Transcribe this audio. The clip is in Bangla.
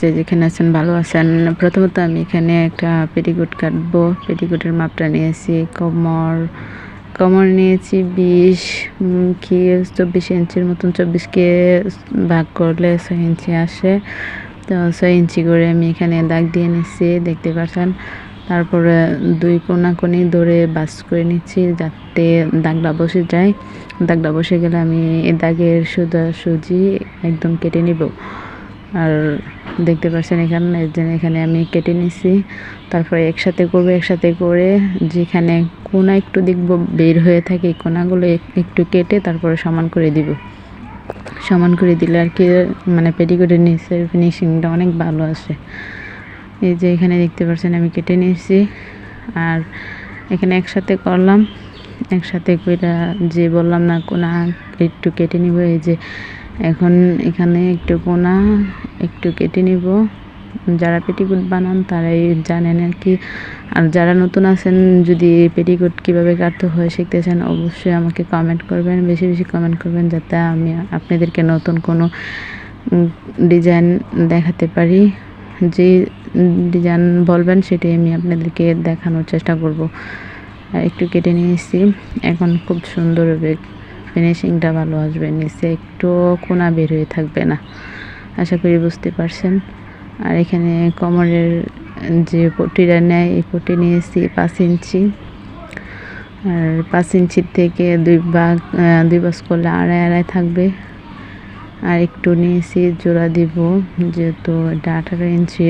যে যেখানে আছেন, ভালো আছেন। প্রথমত আমি এখানে একটা পেটিকোট কাটবো। পেটিকোটের মাপটা নিয়েছি, কমর কমর নিয়েছি বিশ কি, চব্বিশ ইঞ্চির মতন চব্বিশকে ভাগ করলে ছয় ইঞ্চি আসে। তো ছয় ইঞ্চি করে আমি এখানে দাগ দিয়ে নিচ্ছি, দেখতে পাচ্ছেন। তারপরে দুই কোনা কোনি ধরে বাস করে নিচ্ছি যাতে দাগটা বসে যায়। দাগটা বসে গেলে আমি এই দাগের সোজা সুজি একদম কেটে নিব। আর দেখতে পাচ্ছেন এখানে এখানে আমি কেটে নিছি। তারপরে একসাথে করব, একসাথে করে যেখানে কোনা একটু দেখব বের হয়ে থাকে কোনাগুলো এক- একটু কেটে তারপরে সমান করে দিব। সমান করে দিলে আর কি মানে পেটিকোটের নিচের ফিনিশিংটা অনেক ভালো আসে। এই যে এখানে দেখতে পাচ্ছেন আমি কেটে নিয়েছি আর এখানে একসাথে করলাম, একসাথে কইরা যে বললাম না কোনা একটু কেটে নিব, এই যে এখন এখানে একটু কোনা একটু কেটে নিব। যারা পেটিকোট বানান তারাই জানেন আর কি। আর যারা নতুন আছেন, যদি পেটিকোট কীভাবে কাটতে হয় শিখতে চান অবশ্যই আমাকে কমেন্ট করবেন। বেশি বেশি কমেন্ট করবেন যাতে আমি আপনাদেরকে নতুন কোনো ডিজাইন দেখাতে পারি। যে ডিজাইন বলবেন সেটাই আমি আপনাদেরকে দেখানোর চেষ্টা করব। একটু কেটে নিয়েছি। এখন খুব সুন্দর হবে। ফিনিশিংটা ভালো আসবে। নিচে একটু কোনা বের হয়ে থাকবে না। আশা করি বুঝতে পারছেন। আর এখানে কোমরের যে পটিটা নেয়, এই পটি নিয়েছি পাঁচ ইঞ্চি। আর পাঁচ ইঞ্চির থেকে দুই বাঘ দুই বাস করলে আড়াই আড়াই থাকবে। আর একটু নিয়েছি, জোড়া দিব, যেহেতু এটা আঠারো ইঞ্চি।